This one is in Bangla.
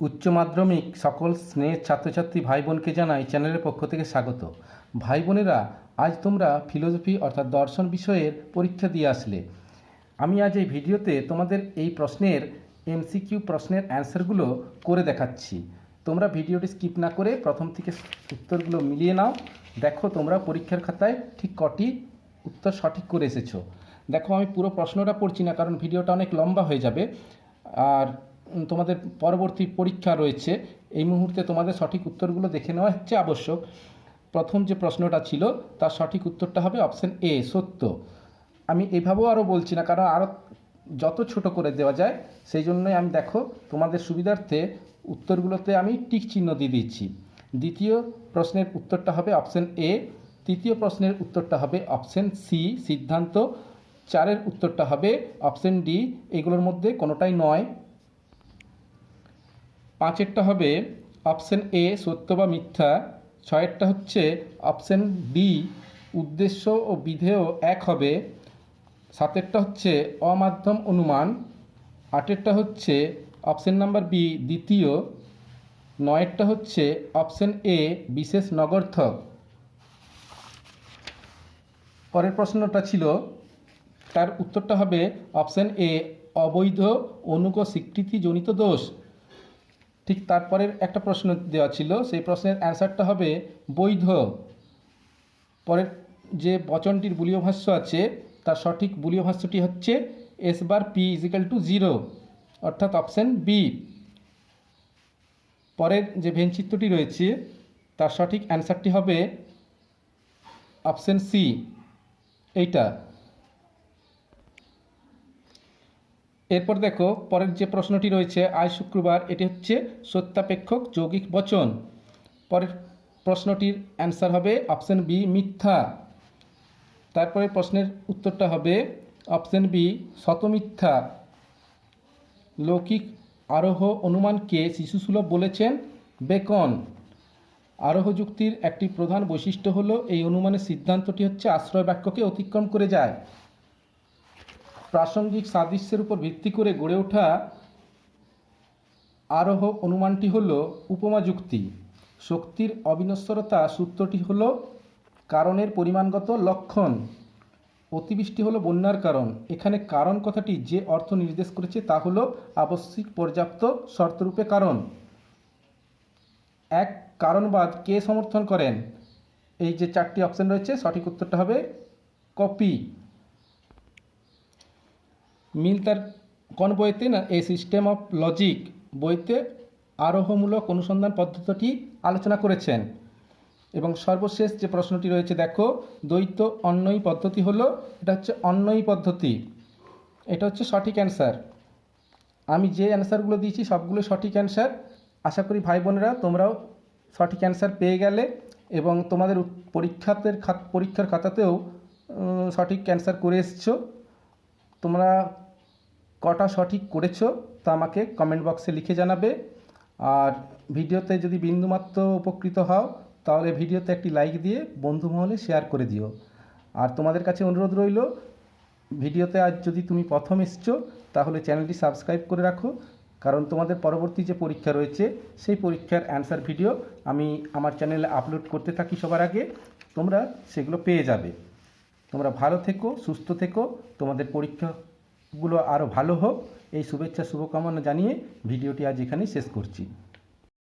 উচ্চ মাধ্যমিক সকল স্নেহের ছাত্রছাত্রী ভাই বোনকে জানাই চ্যানেলের পক্ষ থেকে স্বাগত। ভাই বোনেরা আজ তোমরা ফিলোসফি অর্থাৎ দর্শন বিষয়ের পরীক্ষা দিয়ে আসলে। আমি আজ এই ভিডিওতে তোমাদের এই প্রশ্নের এমসিকিউ প্রশ্নের অ্যান্সারগুলো করে দেখাচ্ছি। তোমরা ভিডিওটি স্কিপ না করে প্রথম থেকে উত্তরগুলো মিলিয়ে নাও। দেখো তোমরা পরীক্ষার খাতায় ঠিক কটি উত্তর সঠিক করে এসেছ। দেখো আমি পুরো প্রশ্নটা পড়ছি না কারণ ভিডিওটা অনেক লম্বা হয়ে যাবে। আর তোমাদের পরবর্তী পরীক্ষা রয়েছে, এই মুহূর্তে তোমাদের সঠিক উত্তরগুলো দেখে নেওয়া হচ্ছে আবশ্যক। প্রথম যে প্রশ্নটা ছিল, তার সঠিক উত্তরটা হবে অপশন এ, সত্য। আমি এভাবেও আরও বলছি না, কারণ আরও যত ছোট করে দেওয়া যায়, সেই জন্যই আমি দেখো, তোমাদের সুবিধার্থে উত্তরগুলোতে আমি টিক চিহ্ন দিয়ে দিচ্ছি। দ্বিতীয় প্রশ্নের উত্তরটা হবে অপশন এ, তৃতীয় প্রশ্নের উত্তরটা হবে অপশন সি, সিদ্ধান্ত। চারের উত্তরটা হবে অপশন ডি, এগুলোর মধ্যে কোনোটাই নয়। পাঁচেরটা হবে অপশন এ সত্য বা মিথ্যা, ছয়েরটা হচ্ছে অপশন ডি উদ্দেশ্য ও বিধেয় এক হবে, সাতেরটা হচ্ছে অমাধ্যম অনুমান, আটেরটা হচ্ছে অপশন নাম্বার বি দ্বিতীয়, নয়েরটা হচ্ছে অপশন এ বিশেষ নগর্থক। পরের প্রশ্নটা ছিল, তার উত্তরটা হবে অপশন এ অবৈধ অনুক স্বীকৃতিজনিত দোষ। ঠিক তারপরের একটা প্রশ্ন দেওয়া ছিল, সেই প্রশ্নের অ্যান্সারটা হবে বৈধ। পরের যে বচনটির বুলীয় ভাষ্য আছে, তার সঠিক বুলীয় ভাষ্যটি হচ্ছে S bar P equal to zero অর্থাৎ অপশন বি পরের যে ভেনচিত্রটি রয়েছে, তার সঠিক অ্যান্সারটি হবে অপশন সি এইটা। এরপর দেখো, পরের যে প্রশ্নটি রয়েছে, আজ শুক্রবার, এটি হচ্ছে সত্যাপেক্ষক যৌগিক বচন। পরের প্রশ্নটির অ্যান্সার হবে অপশন বি, মিথ্যা। তারপরে প্রশ্নের উত্তরটা হবে অপশন বি শতমিথ্যা লৌকিক আরোহ অনুমানকে শিশুসুলভ বলেছেন বেকন। আরোহ যুক্তির একটি প্রধান বৈশিষ্ট্য হলো, এই অনুমানের সিদ্ধান্তটি হচ্ছে আশ্রয় বাক্যকে অতিক্রম করে যায়। প্রাসঙ্গিক সাদৃশ্যের উপর ভিত্তি করে গড়ে ওঠা আরোহ অনুমানটি হল উপমা যুক্তি। শক্তির অবিনশ্বরতা সূত্রটি হল কারণের পরিমাণগত লক্ষণ। অতিবৃষ্টি হলো বন্যার কারণ। এখানে কারণ কথাটি যে অর্থ নির্দেশ করেছে তা হলো আবশ্যিক পর্যাপ্ত শর্তরূপে কারণ। এক, কারণবাদ কে সমর্থন করেন? এই যে চারটি অপশন রয়েছে, সঠিক উত্তরটা হবে কপি। মিল তার কোন বইতে না এই সিস্টেম অফ লজিক বইতে আরোহমূলক অনুসন্ধান পদ্ধতিটি আলোচনা করেছেন? এবং সর্বশেষ যে প্রশ্নটি রয়েছে, দেখো, দ্বৈত অন্যই পদ্ধতি হলো, এটা হচ্ছে অন্যই পদ্ধতি। এটা হচ্ছে সঠিক অ্যান্সার আমি যে অ্যান্সারগুলো দিয়েছি, সবগুলো সঠিক অ্যান্সার আশা করি ভাই বোনেরা, তোমরাও সঠিক অ্যান্সার পেয়ে গেলে এবং তোমাদের পরীক্ষাতে পরীক্ষার খাতাতেও সঠিক অ্যান্সার করে এসছো। তোমরা কটা সঠিক করেছ তা আমাকে কমেন্ট বক্সে লিখে জানাবে। আর ভিডিওতে যদি বিন্দুমাত্র উপকৃত হও, তাহলে ভিডিওতে একটি লাইক দিয়ে বন্ধু মহলে শেয়ার করে দিও। আর তোমাদের কাছে অনুরোধ রইল, ভিডিওতে আজ যদি তুমি প্রথম এসছো, তাহলে চ্যানেলটি সাবস্ক্রাইব করে রাখো। কারণ তোমাদের পরবর্তী যে পরীক্ষা রয়েছে, সেই পরীক্ষার অ্যান্সার ভিডিও আমি আমার চ্যানেলে আপলোড করতে থাকি সবার আগে। তোমরা সেগুলো পেয়ে যাবে। তোমরা ভালো থেকো, সুস্থ থেকো। তোমাদের পরীক্ষাগুলো আরও ভালো হোক। এই শুভেচ্ছা শুভকামনা জানিয়ে ভিডিওটি আজ এখানেই শেষ করছি।